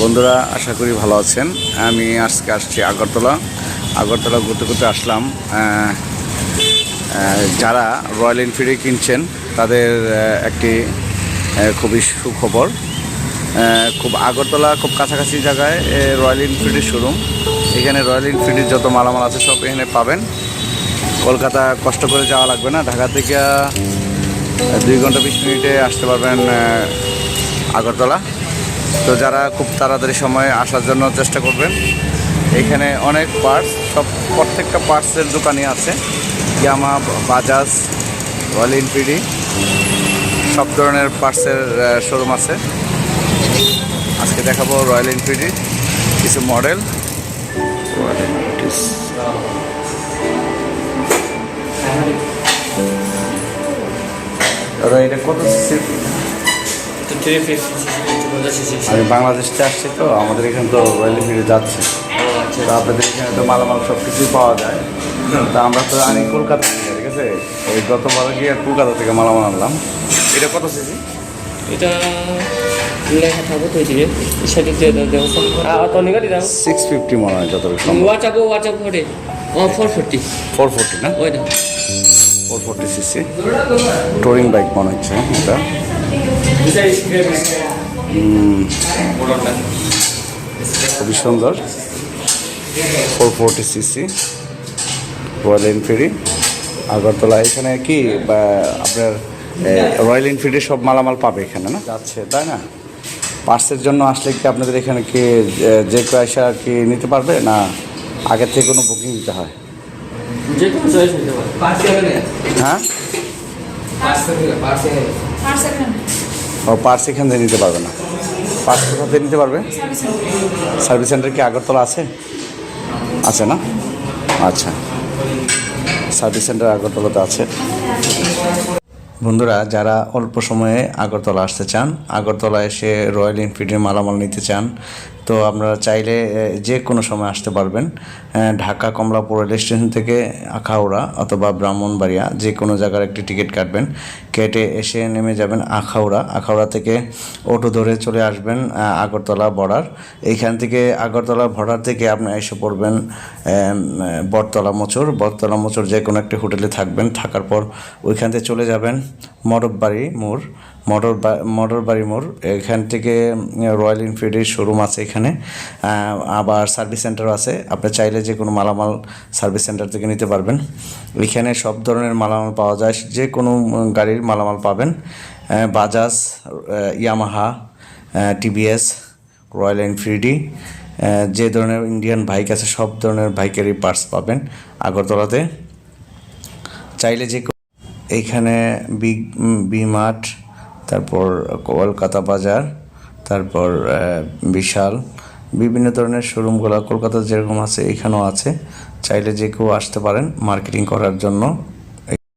বন্ধুরা, আশা করি ভালো আছেন। আমি আজকে আসছি আগরতলা। আগরতলা ঘুরতে ঘুরতে আসলাম। যারা রয়্যাল এনফিল্ডে কিনছেন, তাদের একটি খুবই সুখবর। খুব আগরতলা, খুব কাছাকাছি জায়গায় রয়্যাল এনফিল্ডের শোরুম এখানে রয়্যাল এনফিল্ডের যত মালামাল আছে, সব এখানে পাবেন। কলকাতা কষ্ট করে যাওয়া লাগবে না। ঢাকা থেকে দুই ঘণ্টা বিশ মিনিটে আসতে পারবেন আগরতলা। তো যারা খুব তাড়াতাড়ি সময়ে আসার জন্য চেষ্টা করবেন, এখানে অনেক পার্টস সব প্রত্যেকটা পার্টসের দোকানই আছে। ইয়ামা বাজাজ রয়্যাল এনফিল্ডি সব ধরনের পার্টসের শোরুম আছে। আজকে দেখাবো রয়্যাল এনফিল্ডি কিছু মডেল এটা কত তো থ্রি ফিফটি আমি বাংলাদেশ থেকে আসছি তো আমাদের এখানে তো রয়্যাল এনফিল্ডে যাচ্ছে। তো আপনাদের এখানে তো মালামাল সব কিছুই পাওয়া যায়। তা আমরা তো আনি কলকাতা থেকে ঠিক আছে? ওই গতবার গিয়ে কলকাতা থেকে মালামাল আনলাম। এটা কত সিসি? এটা লেখা থাকব তো সেটা দিয়ে দাও দেখো। আর তো নিগালি দাও। সিক্স ফিফটি মনে হয় করে। ও ফোর ফিফটি ফোর ফোরটি না? ওই দাও four forty CC touring bike মনে হচ্ছে এটা। খুবই সুন্দর। Four forty CC Royal Enfield Agartala, এখানে কি আপনার রয়্যাল এনফিল্ডের সব মালামাল পাবে এখানে না? যাচ্ছে, তাই না? পার্সের জন্য আসলে কি আপনাদের এখানে কি যে কেউ আর কি নিতে পারবে, না আগের থেকে কোনো বুকিং দিতে হয়? যে কোনো চয়েস নিতে পারো। হ্যাঁ? ও পার্স এখান থেকে নিতে পারবে না। পার্স কোথা থেকে নিতে পারবে? সার্ভিস সেন্টার কি আগরতলা আছে? আছে না? আচ্ছা। সার্ভিস সেন্টার আগরতলাতে আছে। বন্ধুরা যারা অল্প সময়ে আগরতলা আসতে চান আগরতলা এসে রয়্যাল এনফিল্ডের মালামাল নিতে চান তো আপনারা চাইলে যে কোনো সময় আসতে পারবেন ঢাকা কমলাপুর রেল স্টেশন থেকে আখাউড়া অথবা ব্রাহ্মণবাড়িয়া, যে কোনো জায়গার একটি টিকিট কাটবেন। কেটে এসে নেমে যাবেন আখাউড়া। আখাউড়া থেকে অটো ধরে চলে আসবেন আগরতলা বর্ডার। এইখান থেকে আগরতলা বর্ডার থেকে আপনি এসে পড়বেন বটতলা মোচর বটতলা মোচর যে কোনো একটি হোটেলে থাকবেন, থাকার পর ওইখান থেকে চলে যাবেন মডববাড়ি মোড়। মোটর মোটর বাড়ি মোড়। এখান থেকে রয়্যাল এনফিল্ডের শোরুম আছে এখানে। আবার সার্ভিস সেন্টারও আছে। আপনি চাইলে যে কোনো মালামাল সার্ভিস সেন্টার থেকে নিতে পারবেন। এখানে সব ধরনের মালামাল পাওয়া যায়। যে কোনো গাড়ির মালামাল পাবেন। বাজাজ ইয়ামাহা টিভিএস রয়্যাল এনফিল্ডি যে ধরনের ইন্ডিয়ান বাইক আছে, সব ধরনের বাইকেরই পার্টস পাবেন আগরতলাতে। চাইলে যে এইখানে বিগ বি মার্ট তারপর কলকাতা বাজার, তারপর বিশাল, বিভিন্ন ধরনের শোরুমগুলো কলকাতা যেরকম আছে, এখানেও আছে। চাইলে যে কেউ আসতে পারেন মার্কেটিং করার জন্য।